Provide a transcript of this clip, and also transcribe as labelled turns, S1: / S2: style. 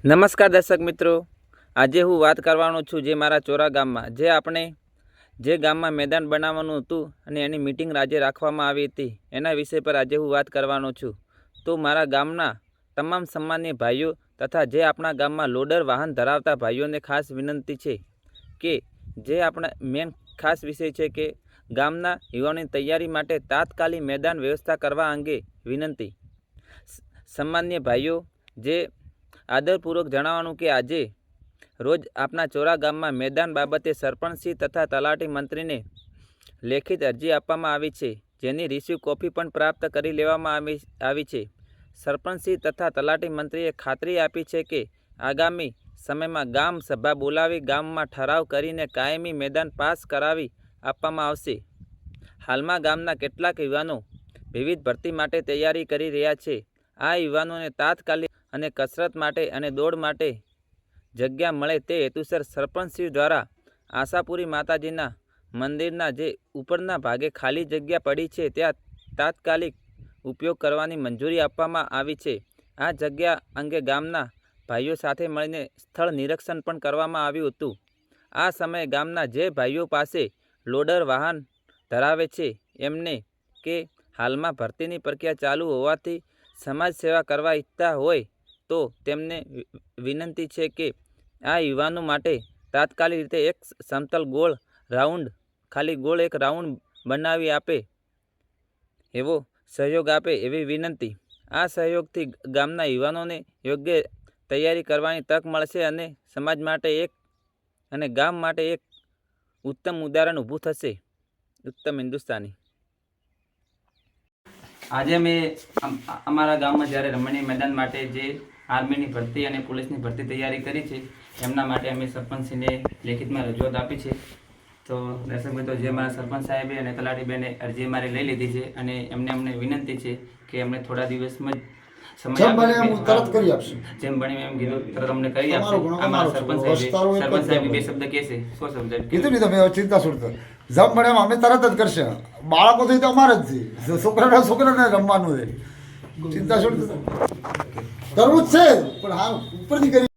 S1: નમસ્કાર દર્શક મિત્રો. આજે હું વાત કરવાનો છું જે મારા ચોરા ગામમાં, જે આપણે જે ગામમાં મેદાન બનાવવાનું હતું અને એની મિટિંગ આજે રાખવામાં આવી હતી, એના વિષય પર આજે હું વાત કરવાનો છું. તો મારા ગામના તમામ સામાન્ય ભાઈઓ તથા જે આપણા ગામમાં લોડર વાહન ધરાવતા ભાઈઓને ખાસ વિનંતી છે કે જે આપણા મેન ખાસ વિષય છે કે ગામના યુવાનોની તૈયારી માટે તાત્કાલિક મેદાન વ્યવસ્થા કરવા અંગે વિનંતી. સામાન્ય ભાઈઓ, જે આદરપૂર્વક જણાવવાનું કે આજે રોજ આપના ચોરા ગામમાં મેદાન બાબતે સરપંચશ્રી તથા તલાટી મંત્રીને લેખિત અરજી આપવામાં આવી છે, જેની રિસીવ કોપી પણ પ્રાપ્ત કરી લેવામાં આવી આવી છે. સરપંચશ્રી તથા તલાટી મંત્રીએ ખાતરી આપી છે કે આગામી સમયમાં ગામ સભા બોલાવી, ગામમાં ઠરાવ કરીને કાયમી મેદાન પાસ કરાવી આપવામાં આવશે. હાલમાં ગામના કેટલાક યુવાનો વિવિધ ભરતી માટે તૈયારી કરી રહ્યા છે. આ યુવાનોને તાત્કાલિક અને કસરત માટે અને દોડ માટે જગ્યા મળે તે હેતુસર સરપંચશ્રી દ્વારા આશાપુરી માતાજીના મંદિરના જે ઉપરના ભાગે ખાલી જગ્યા પડી છે, ત્યાં તાત્કાલિક ઉપયોગ કરવાની મંજૂરી આપવામાં આવી છે. આ જગ્યા અંગે ગામના ભાઈઓ સાથે મળીને સ્થળ નિરીક્ષણ પણ કરવામાં આવ્યું હતું. આ સમયે ગામના જે ભાઈઓ પાસે લોડર વાહન ધરાવે છે, એમને કે હાલમાં ભરતીની પ્રક્રિયા ચાલુ હોવાથી સમાજ સેવા કરવા ઈચ્છતા હોય તો તેમને વિનંતી છે કે આ યુવાનો માટે તાત્કાલિક રીતે એક સમતલ ગોળ રાઉન્ડ, ખાલી ગોળ એક રાઉન્ડ બનાવી આપે એવો સહયોગ આપે એવી વિનંતી. આ સહયોગથી ગામના યુવાનોને યોગ્ય તૈયારી કરવાની તક મળશે અને સમાજ માટે એક અને ગામ માટે એક ઉત્તમ ઉદાહરણ ઊભું થશે. ઉત્તમ હિન્દુસ્તાની. આજે અમે, અમારા ગામમાં જ્યારે રમણીય મેદાન માટે જે આર્મીની ભરતી અને પોલીસની ભરતી તૈયારી કરી છે. એમના માટે અમે સરપંચશ્રીને લેખિતમાં રજૂઆત આપી છે. તો દર્શક મિત્રો જે મારા સરપંચ સાહેબે અને તલાટીબેને અરજી મારી લઈ લીધી છે અને એમને અમને વિનંતી છે કે અમને થોડા દિવસમાં જ
S2: જેમ બને એમ
S1: બને કીધું તરત અમને કરી આપશે.
S2: અમારો
S1: સરપંચ. સાહેબે સરપંચ સાહેબ બે. શબ્દ કહેશે શું શબ્દ
S2: કીધું નહીં તમે ચિંતા છોડતો જમ મળે અમે તરત જ કરશે. બાળકો તો અમારે જ છે. છોકરાને છોકરાને રમવાનું છે. ચિંતા છોડતો કરવું છે પણ હા ઉપરથી કરી